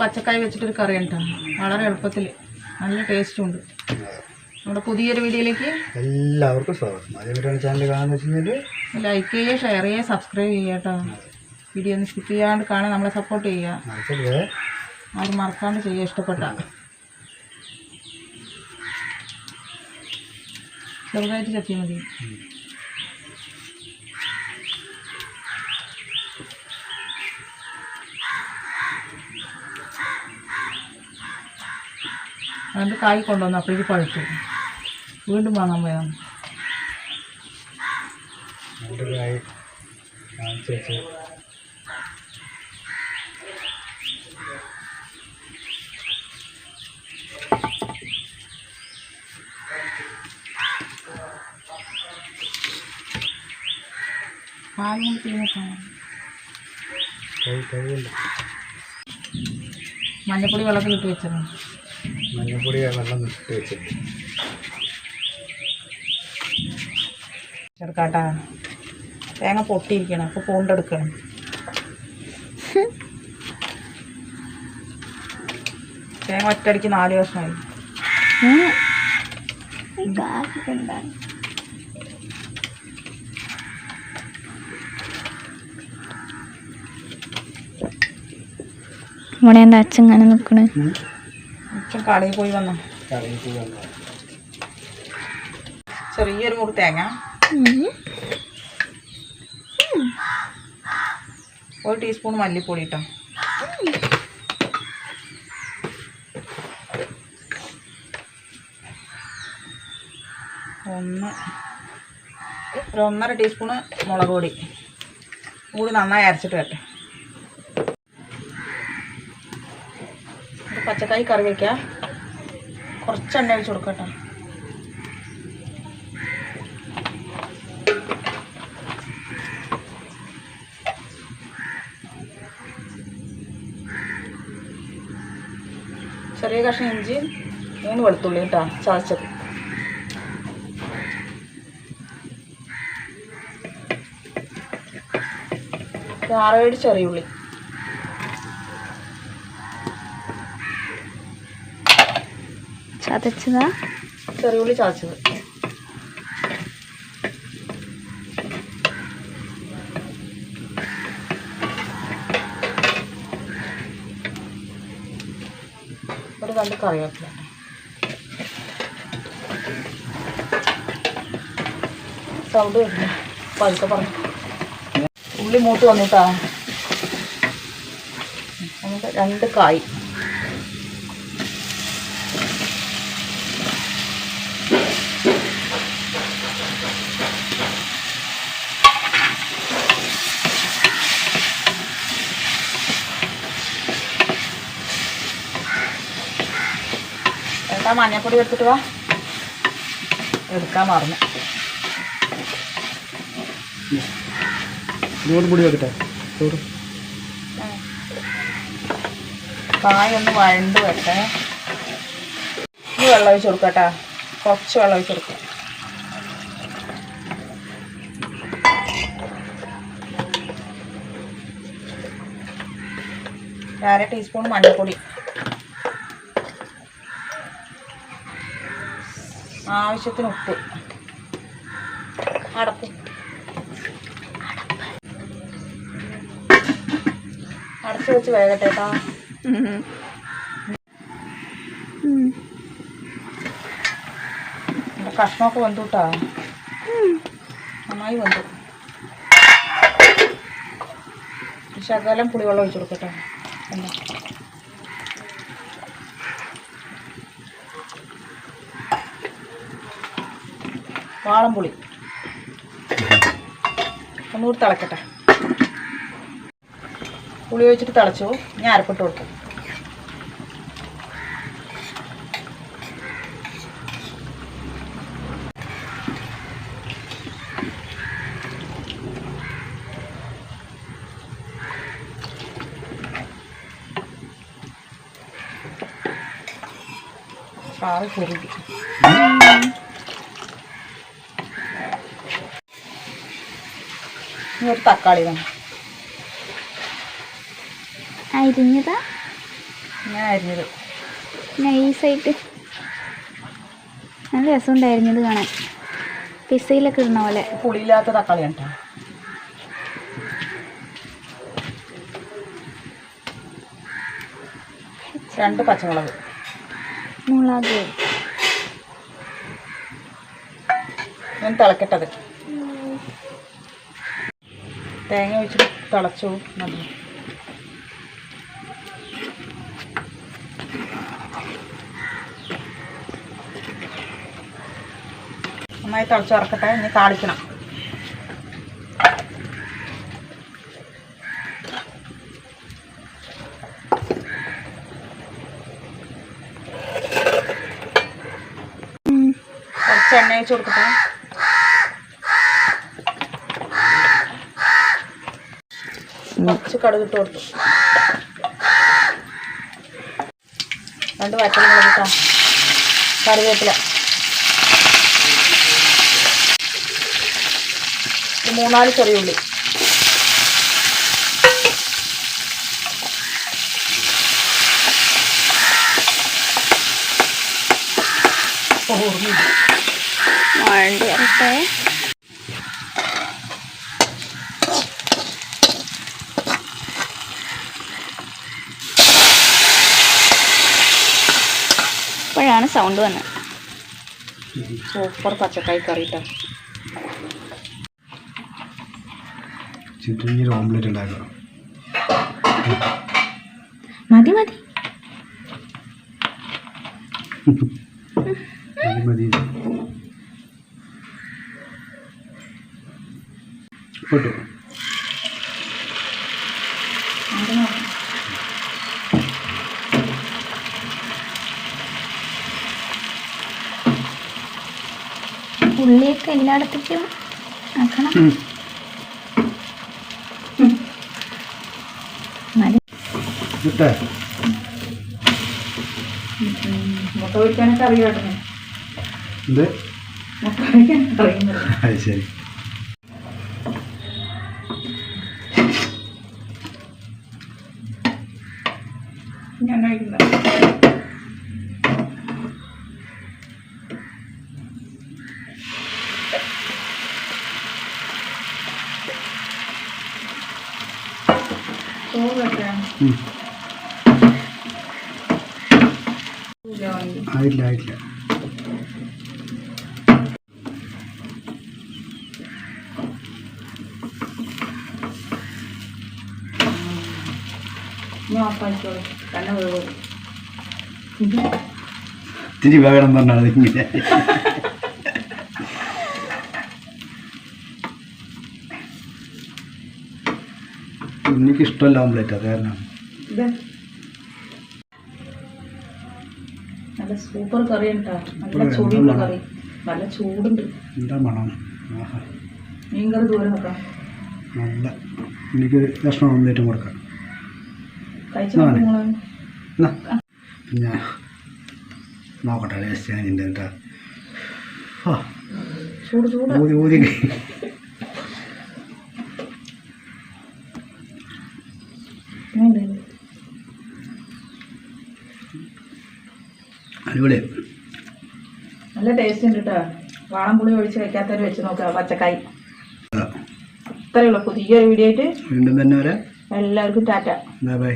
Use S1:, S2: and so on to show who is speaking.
S1: പച്ചക്കായ വെച്ചിട്ടൊരു കറി കേട്ടോ. വളരെ എളുപ്പത്തിൽ നല്ല ടേസ്റ്റും ഉണ്ട്. നമ്മുടെ പുതിയൊരു വീഡിയോയിലേക്ക്
S2: എല്ലാവർക്കും സ്വാഗതം. ചാനൽ കാണാൻ
S1: ലൈക്ക് ചെയ്യുക ഷെയർ ചെയ്യുക സബ്സ്ക്രൈബ് ചെയ്യുക കേട്ടോ. വീഡിയോ ഒന്ന് സ്കിപ്പ് ചെയ്യാണ്ട് കാണാൻ നമ്മളെ സപ്പോർട്ട് ചെയ്യുക. ആരും മറക്കാണ്ട് ചെയ്യുക ഇഷ്ടപ്പെട്ട. ചെറുതായിട്ട് ചത്തിയാൽ മതി. രണ്ട് കായ് കൊണ്ടുവന്നു അപ്പോഴേക്ക് പഴുത്തു. വീണ്ടും വാങ്ങാൻ
S2: വേണം കായ്
S1: മഞ്ഞപ്പൊടി വെള്ളത്തിൽ ഇട്ട് വെച്ചിരുന്നു
S2: മഞ്ഞപ്പൊടി വെള്ളം ഇട്ട് വെച്ചിട്ടുണ്ട്
S1: ചെറുക്കാട്ടാ തേങ്ങ പൊട്ടിയിരിക്കണം അപ്പോൾ പൂണ്ടെടുക്കണം. തേങ്ങ ഒറ്റടിക്ക് നാല് വർഷമായി
S3: ഇവിടെ എന്റെ അച്ഛൻ ഇങ്ങനെ നിൽക്കണേ?
S1: കടയിൽ പോയി വന്ന?
S2: വന്നു
S1: ചെറിയൊരു മുറി തേങ്ങ. ഒരു ടീസ്പൂൺ മല്ലിപ്പൊടി ഇട്ടോ. ഒന്ന് ഒരു ഒന്നര ടീസ്പൂണ് മുളക് പൊടി. കൂടി നന്നായി അരച്ചിട്ട് വരട്ടെ. പച്ചക്കായി കറി വയ്ക്കാം കുറച്ച് എണ്ണ ഒഴിച്ച് കൊടുക്കട്ടെ ചെറിയ കഷ്ണം ഇഞ്ചി മൂന്ന് വെളുത്തുള്ളി കേട്ടോ ചതച്ചത്. ആറേഴ് ചെറിയ ഉള്ളി
S3: ചതച്ചതാ?
S1: ചെറിയ ഉള്ളി ചതച്ചത്. ഒരു രണ്ട് കറിവേപ്പില. സൗണ്ട് വരുന്നു പതുക്കെ പറഞ്ഞു. ഉള്ളി മൂത്ത് വന്നിട്ടാ. രണ്ട് കായ് എന്താ മഞ്ഞപ്പൊടി എടുത്തിട്ട് വാ. എടുക്കാൻ മറന്നു.
S2: കായൊന്ന് പൊടി വെക്കട്ടെ? ചോറ്
S1: കായ ഒന്ന് വഴണ്ട് വെട്ടെ ഈ വെള്ളം ഒഴിച്ച് കൊടുക്കട്ടാ കുറച്ച് വെള്ളം ഒഴിച്ച് കൊടുക്കാം. അര ടീസ്പൂൺ മഞ്ഞൾപ്പൊടി. ആവശ്യത്തിന് ഉപ്പ്. അടപ്പ്. അടച്ചു വെച്ച് വേകട്ടെ കേട്ടോ കഷ്ണമൊക്കെ വന്നു കേട്ടോ നന്നായി വന്നു ശകലം പുളിവെള്ളം ഒഴിച്ചു കൊടുക്കട്ടെ. വാളംപുളി. ഒന്നുകൂടി തിളക്കട്ടെ. പുളി ഒഴിച്ചിട്ട് തിളച്ചു. ഞാൻ അരപ്പിട്ട് കൊടുക്കും. ആ കുറുകി. ഒരു തക്കാളി വേണം.
S3: അരിഞ്ഞതാ?
S1: ഇങ്ങനെ അരിഞ്ഞത്.
S3: നൈസായിട്ട് നല്ല രസമുണ്ടായിരുന്നു ഇത് കാണാൻ. പിസയിലൊക്കെ ഇടുന്ന പോലെ.
S1: പുളിയില്ലാത്ത തക്കാളി കണ്ടോ രണ്ട് പച്ചമുളക്.
S3: മുളക്.
S1: ഞാൻ തിളക്കട്ടത് തേങ്ങ വെച്ചിട്ട് തിളച്ചു? മതി. നന്നായി തിളച്ചിറക്കട്ടെ ഇനി താളിക്കണം. കുറച്ച് എണ്ണ വെച്ച് കൊടുക്കട്ടെ. കുറച്ച് കടുകിട്ട് കൊടുത്തു. രണ്ട് വറ്റൽ കേട്ടോ കറിവേപ്പില. മൂന്നാൽ
S3: ചെറിയുള്ളി വരട്ടെ ഇപ്പോഴാണ് സൗണ്ട് വന്നത്.
S1: സൂപ്പർ പച്ചക്കായി കറി കേട്ടോ
S2: ചുറ്റും ഓംലെറ്റ് ഉണ്ടാക്കണം.
S3: മതി മതി.
S2: മതി മതി.
S3: ഉള്ളിയൊക്കെ എല്ലായിടത്തേക്കും ആക്കണം.
S1: മുട്ട പൊരിക്കാനൊക്കെ അറിയാം
S2: ശരി. ആയില്ല ആയില്ല തിരി വേണം പറഞ്ഞാൽ അതിങ്ങനെ. എനിക്ക് ഇഷ്ടമല്ല ഓംലെറ്റ് അത് കാരണം
S1: നല്ല സൂപ്പർ കറി നല്ല ചൂടുള്ള കറി. നല്ല ചൂടുണ്ട്.
S2: എന്താ മണം? ആഹാ.
S1: മീൻ കറി ദൂരം
S2: നല്ല. എനിക്ക് ഭക്ഷണം ഓംലെറ്റും കൊടുക്കാം. പിന്നെ നോക്കട്ടെ ടേസ്റ്റ് ഞാൻ
S1: ചൂട്.
S2: ഊതി ഊതി. അടിപൊളി.
S1: നല്ല ടേസ്റ്റ് ഉണ്ട് കേട്ടോ വാളംപുളി ഒഴിച്ച് വെക്കാത്തവർ വെച്ച് നോക്കുക പച്ചക്കായി. അത്രയുള്ള പുതിയൊരു വീഡിയോ ആയിട്ട്
S2: വീണ്ടും തന്നെ വരാം
S1: എല്ലാവർക്കും ടാറ്റ.
S2: Bye bye